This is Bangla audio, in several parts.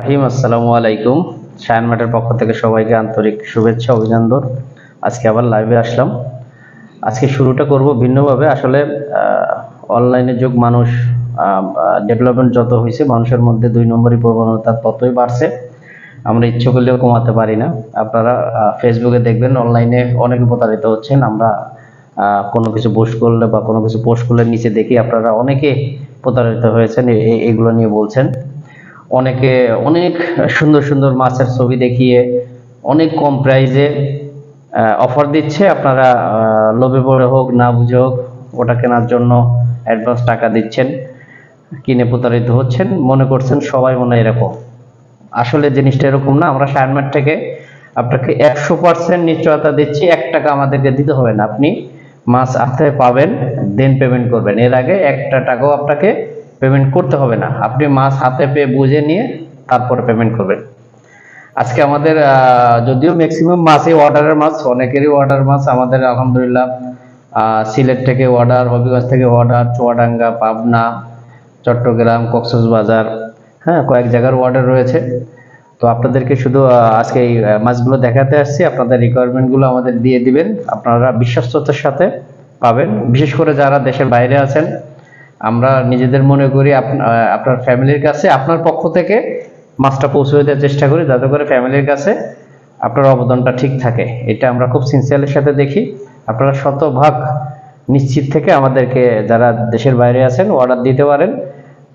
রাহিম, আসসালামু আলাইকুম। সায়ন মাঠের পক্ষ থেকে সবাইকে আন্তরিক শুভেচ্ছা, অভিনন্দন। আজকে আবার লাইভে আসলাম। আজকে শুরুটা করব ভিন্নভাবে। আসলে অনলাইনে যুগ মানুষ ডেভেলপমেন্ট যত হয়েছে, মানুষের মধ্যে দুই নম্বরই প্রবণতা ততই বাড়ছে। আমরা ইচ্ছে করলেও কমাতে পারি না। আপনারা ফেসবুকে দেখবেন অনলাইনে অনেক প্রতারিত হচ্ছেন আমরা কোনো কিছু পোস্ট করলে বা কোনো কিছু পোস্ট করলে নিচে দেখি আপনারা অনেকে প্রতারিত হয়েছেন। এগুলো নিয়ে বলছেন। অনেকে অনেক সুন্দর সুন্দর মাছের ছবি দেখিয়ে, অনেক কম প্রাইজে অফার দিচ্ছে। আপনারা লোভে পড়ে হোক, না বুঝে হোক, ওটা কেনার জন্য অ্যাডভান্স টাকা দিচ্ছেন, কিনে প্রতারিত হচ্ছেন, মনে করছেন সবাই মনে এরকম। আসলে জিনিসটা এরকম না, আমরা শায়ারমার্ট থেকে আপনাকে একশো পার্সেন্ট নিশ্চয়তা দিচ্ছি, এক টাকা আমাদেরকে দিতে হবে না। আপনি মাছ হাতে পাবেন দেন পেমেন্ট করবেন। এর আগে একটা টাকাও আপনাকে পেমেন্ট করতে হবে না। আপনি মাছ হাতে পেয়ে বুঝে নিয়ে তারপরে পেমেন্ট করবেন। আজকে আমাদের যদিও ম্যাক্সিমাম মাছই অর্ডারের মাছ অনেকেরই অর্ডার মাছ আমাদের আলহামদুলিল্লাহ সিলেট থেকে অর্ডার হবিগঞ্জ থেকে অর্ডার চুয়াডাঙ্গা, পাবনা, চট্টগ্রাম, কক্সবাজার হ্যাঁ কয়েক জায়গার অর্ডার রয়েছে। তো আপনাদেরকে শুধু আজকে এই মাছগুলো দেখাতে আসছি। আপনাদের রিকোয়ারমেন্টগুলো আমাদের দিয়ে দিবেন। আপনারা বিশ্বস্ততার সাথে পাবেন। বিশেষ করে যারা দেশের বাইরে আছেন আমরা নিজেদের মনে করি আপ- আপনার ফ্যামিলির কাছে, আপনার পক্ষ থেকে মাছটা পৌঁছে দেওয়ার চেষ্টা করি, যাতে করে ফ্যামিলির কাছে আপনার অবদানটা ঠিক থাকে। এটা আমরা খুব সিনসিয়ারের সাথে দেখি। আপনারা শতভাগ নিশ্চিত থেকে আমাদেরকে যারা দেশের বাইরে আছেন অর্ডার দিতে পারেন।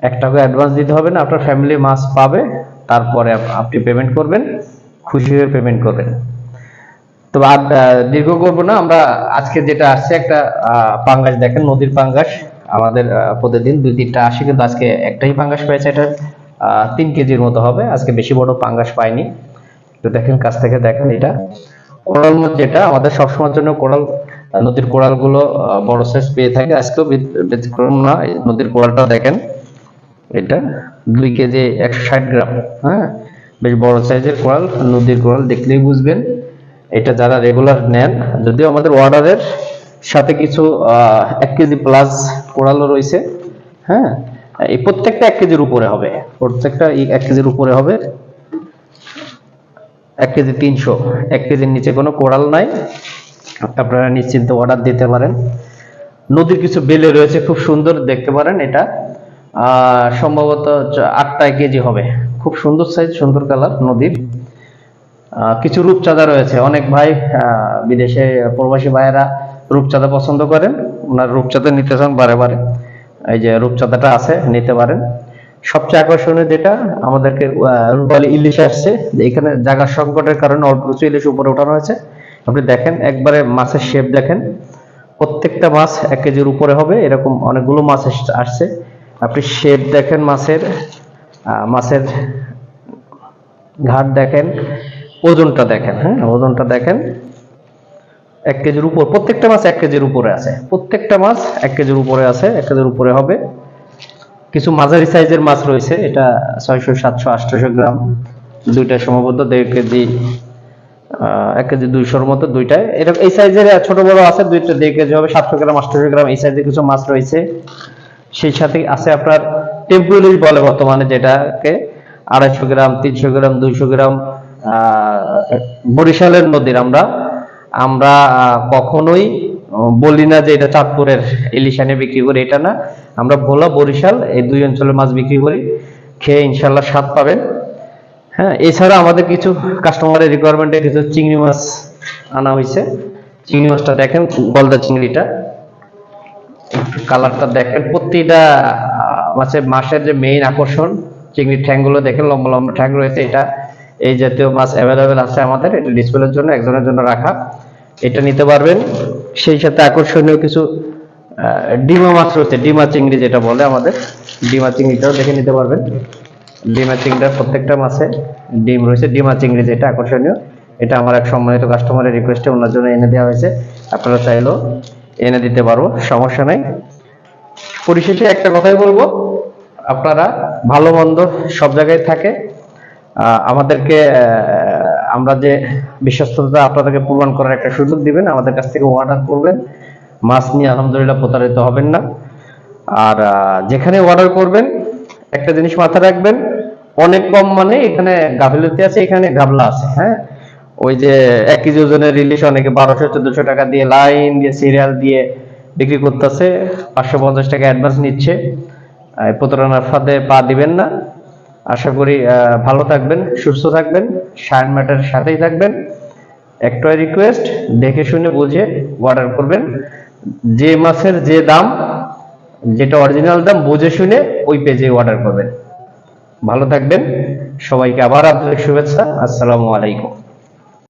এক টাকা অ্যাডভান্স দিতে হবে না, আপনার ফ্যামিলি মাছ পাবে, তারপরে আপনি পেমেন্ট করবেন, খুশি হয়ে পেমেন্ট করবেন। তো আর দীর্ঘ করব না, আমরা আজকে যেটা আসছে একটা পাঙ্গাস দেখেন, নদীর পাঙ্গাস। আমাদের প্রতিদিন দুই তিনটা আসে কিন্তু আজকে একটাই পাঙ্গাস পেয়েছে এটা তিন কেজির মতো হবে। আজকে বেশি বড় পাঙ্গাস পাইনি। তো দেখেন, কাছ থেকে দেখেন এটা। কোরাল মাছ যেটা আমাদের সবসময়ের জন্য কোরাল নদীর কোরালগুলো বড় সাইজ পেয়ে থাকে। আজকেও ব্যতিক্রম না। নদীর কোরালটা দেখেন। এটা দুই কেজি একশো ষাট গ্রাম। হ্যাঁ? বেশ বড় সাইজের কোরাল। নদীর কোরাল দেখলেই বুঝবেন। এটা যারা রেগুলার নেন, যদিও আমাদের অর্ডারের সাথে কিছু এক কেজি প্লাস কোরালও রয়েছে হ্যাঁ? এই প্রত্যেকটা এক কেজির উপরে হবে, প্রত্যেকটা এক কেজির উপরে হবে, এক কেজি তিনশো। এক কেজির নিচে কোনো কোরাল নাই, আপনারা নিশ্চিন্তে অর্ডার দিতে পারেন। নদীর কিছু বেলে রয়েছে, খুব সুন্দর, দেখতে পারেন এটা। সম্ভবত আটটায় কেজি হবে। খুব সুন্দর সাইজ সুন্দর কালার নদীর। কিছু রূপচাঁদা রয়েছে। অনেক ভাই বিদেশে প্রবাসী ভাইয়েরা রূপচাঁদা পছন্দ করেন, ওনার রূপচাঁদা নিতে চান বারে বারে। এই যে রূপচাঁদাটা আছে, নিতে পারেন। সবচেয়ে আকর্ষণীয় যেটা, আমাদেরকে রূপালী ইলিশ আসছে। এখানে জায়গার সংকটের কারণে অল্প কিছু ইলিশ উপরে ওঠানো হয়েছে। আপনি দেখেন, একবারে মাছের শেপ দেখেন। প্রত্যেকটা মাছ এক কেজির উপরে হবে, এরকম অনেকগুলো মাছ আসছে। আপনি শেপ দেখেন মাছের মাছের ঘাট দেখেন, ওজনটা দেখেন হ্যাঁ ওজনটা দেখেন। এক কেজির উপর, প্রত্যেকটা মাছ এক কেজির উপরে আছে। প্রত্যেকটা মাছ এক কেজির উপরে আছে, এক কেজির উপরে হবে। কিছু মাঝারি সাইজের মাছ রয়েছে, এটা ছয়শো, সাতশো আটশোশো গ্রাম। দুইটা সম্ভবত দেড় কেজি এক কেজি দুইশোর মতো দুইটায় এরকম এই সাইজের ছোট বড় আছে, দুইটা দেড় কেজি হবে, সাতশো গ্রাম আটশোশো গ্রাম, এই সাইজের কিছু মাছ রয়েছে। সেই সাথে আছে আপনার টেম্পুলিশ বলে বর্তমানে যেটাকে, আড়াইশো গ্রাম, তিনশো গ্রাম, দুইশো গ্রাম বরিশালের নদীর আমরা আমরা কখনোই বলি না যে এটা চাঁদপুরের ইলিশানে বিক্রি করি, এটা না। আমরা ভোলা, বরিশাল এই দুই অঞ্চলের মাছ বিক্রি করি, খেয়ে ইনশাল্লাহ স্বাদ পাবেন। হ্যাঁ এছাড়া আমাদের কিছু কাস্টমারের রিকোয়ারমেন্টে কিছু চিংড়ি মাছ আনা হয়েছে। চিংড়ি মাছটা দেখেন, গলদা চিংড়িটা। কালারটা দেখেন, প্রতিটা মাছের মাছের যে মেইন আকর্ষণ, চিংড়ির ঠ্যাংগুলো দেখেন, লম্বা লম্বা ঠ্যাং রয়েছে, এটা এই জাতীয় মাছ অ্যাভেলেবেল আছে আমাদের, এটা ডিসপ্লের জন্য, একজনের জন্য রাখা। এটা নিতে পারবেন। সেই সাথে আকর্ষণীয় কিছু ডিমা মাছ রয়েছে, ডিমা চিংড়ি যেটা বলে আমাদের। ডিমা চিংড়িটাও দেখে নিতে পারবেন। ডিমা চিংড়িটার প্রত্যেকটা মাছে ডিম রয়েছে। ডিমা চিংড়ি যেটা আকর্ষণীয়, এটা আমার এক সম্মানিত কাস্টমারের রিকোয়েস্টে ওনার জন্য এনে দেওয়া হয়েছে। আপনারা চাইলেও এনে দিতে পারব, সমস্যা নেই। পরিশেষে একটা কথাই বলব, আপনারা ভালো মন্দ সব জায়গায় থাকে। আমাদেরকে আমরা যে বিশ্বস্ততা আপনাদেরকে প্রমাণ করার একটা সুযোগ দিবেন, আমাদের কাছ থেকে অর্ডার করবেন। মাছ নিয়ে আলহামদুলিল্লাহ প্রতারিত হবেন না। আর যেখানে অর্ডার করবেন, একটা জিনিস মাথায় রাখবেন, অনেক কম মানে এখানে গাফিলতি আছে, এখানে গাবলা আছে হ্যাঁ? ওই যে এক কেজি ওজনের রিলিশ অনেকে বারোশো, চোদ্দশো টাকা দিয়ে লাইন দিয়ে সিরিয়াল দিয়ে বিক্রি করতেছে, পাঁচশো পঞ্চাশ টাকা অ্যাডভান্স নিচ্ছে। প্রতারণার ফাঁদে পা দিবেন না। আশা করি ভালো থাকবেন, সুস্থ থাকবেন, সায়ন ম্যাটার সাথেই থাকবেন। একটাই রিকোয়েস্ট দেখে শুনে বুঝে অর্ডার করবেন। যে মাছের যে দাম, যেটা অরিজিনাল দাম, বুঝে শুনে ওই পেজে অর্ডার করবেন। ভালো থাকবেন, সবাইকে আবার আপনাদের শুভেচ্ছা, আসসালামু আলাইকুম।